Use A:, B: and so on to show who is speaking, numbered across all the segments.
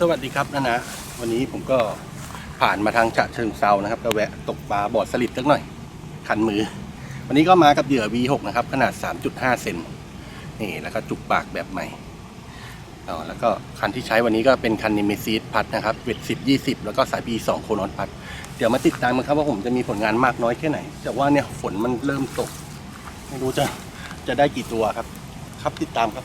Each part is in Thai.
A: สวัสดีครับนะนะ วันนี้ผมก็ผ่านมาทางฉะเชิงเซานะครับก็แวะตกปลาบอดสลิดสักหน่อย คันมือ วันนี้ก็มากับเหยื่อ V6 นะครับ ขนาด 3.5 เซนนี่แล้วก็จุกปากแบบใหม่อ๋อแล้วก็คันที่ใช้วันนี้ก็เป็นคันนิเมซีดพัดนะครับเวท10 20แล้วก็สาย P2 โคนอนพัด เดี๋ยวมาติดตามกันครับว่าผมจะมีผลงานมากน้อยแค่ไหน แต่ว่าเนี่ยฝนมันเริ่มตก ไม่รู้จะจะได้กี่ตัวครับ ครับติดตามครับ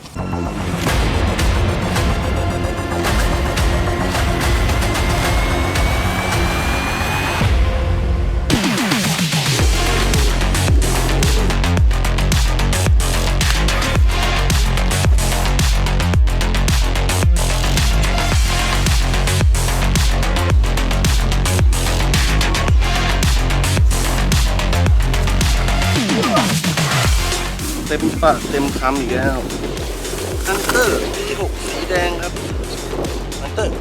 A: เต็มปะเต็มคำอีกแล้วฮันเตอร์ T6 สีแดงครับฮันเตอร์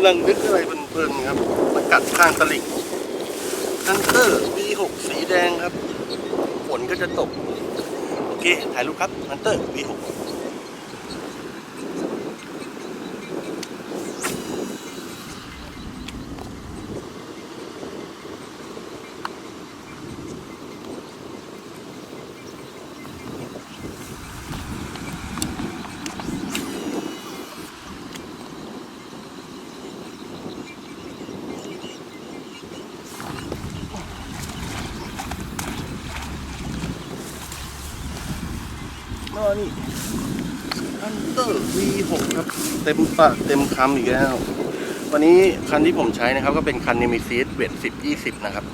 A: ำลังนึกอะไรเพลินๆครับมากัดข้างตลิ่งฮันเตอร์ V6 สีแดงครับ ฝนก็จะตก โอเค ถ่ายรูปครับฮันเตอร์ V6 ก็นี่ฮันเตอร์ V6 ครับ เต็มปากเต็มคำอีกแล้ว วันนี้คันที่ผมใช้นะครับ ก็เป็นคันนิมิซีดเวท10 20 นะครับ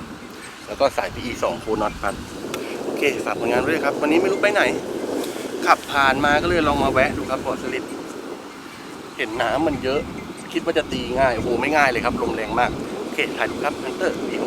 A: แล้วก็สาย PE 2โคนอตพันโอเค ฝากผลงานด้วยครับ วันนี้ไม่รู้ไปไหน ขับผ่านมาก็เลยลองมาแวะดูครับบอสลิดเห็นน้ำมันเยอะ คิดว่าจะตีง่าย โอ้โห ไม่ง่ายเลยครับ ลมแรงมาก โอเค ถ่ายรูปครับฮันเตอร์ V6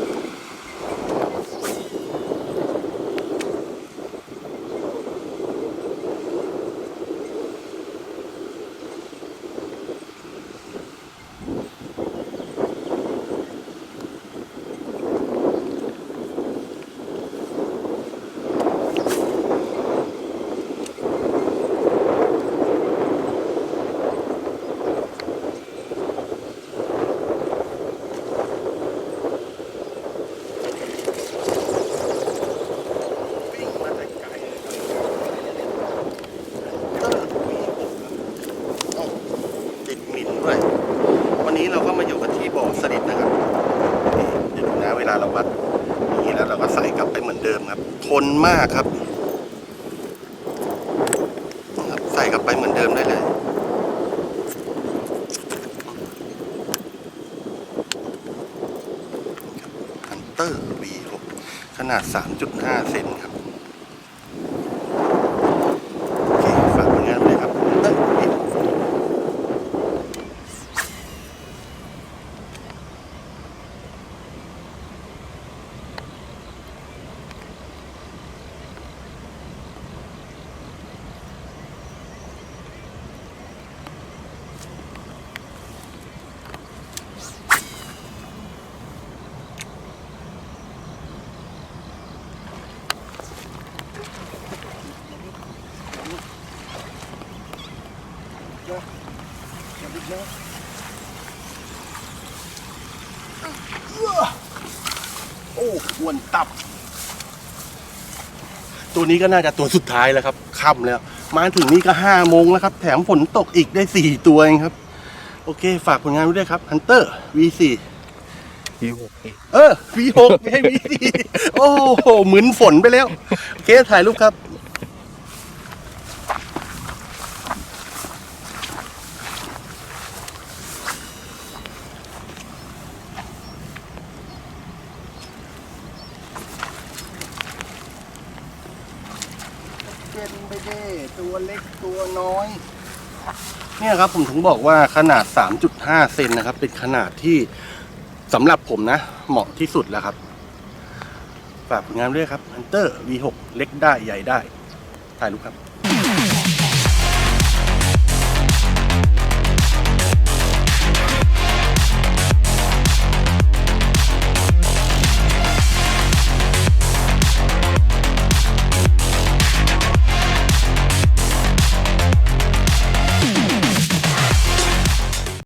A: วิ่งมาแต่ไกลเลยครับเออมีผมครับเอ้าติดหมิ่นด้วย วันนี้เราก็มาอยู่กันที่บ่อสลิดนะครับนี่เดี๋ยวดูนะเวลาเราวัดอย่างนี้แล้วเราก็ใส่กลับไปเหมือนเดิม ครับ ทนมากครับครับใส่กลับไปเหมือนเดิมได้เลยฮันเตอร์ V6 ขนาด 3.5 เซนครับ โอเค ฝากผลงานไว้เลยครับเต้นอีกโอ้อ้วนตับ ตัวนี้ก็น่าจะตัวสุดท้ายแล้วครับค่ำแล้ว มาถึงนี่ก็ห้าโมงแล้วครับ แถมฝนตกอีกได้สี่ตัวเองครับ โอเค ฝากผลงานไว้ด้วยครับ Hunter V4
B: V6
A: เออ V6 ไม่ใช่ V4 โอ้โหเหมือนฝนไปแล้ว โอเค ถ่ายรูปครับ นไปเด้ตัวเล็กตัวน้อย เนี่ยครับผมถึงบอกว่าขนาด 3.5 เซนนะครับ เป็นขนาดที่สำหรับผมนะ เหมาะที่สุดแล้วครับ ฝากผลงานด้วยครับ Hunter V6 เล็กได้ใหญ่ได้ ถ่ายรูปครับ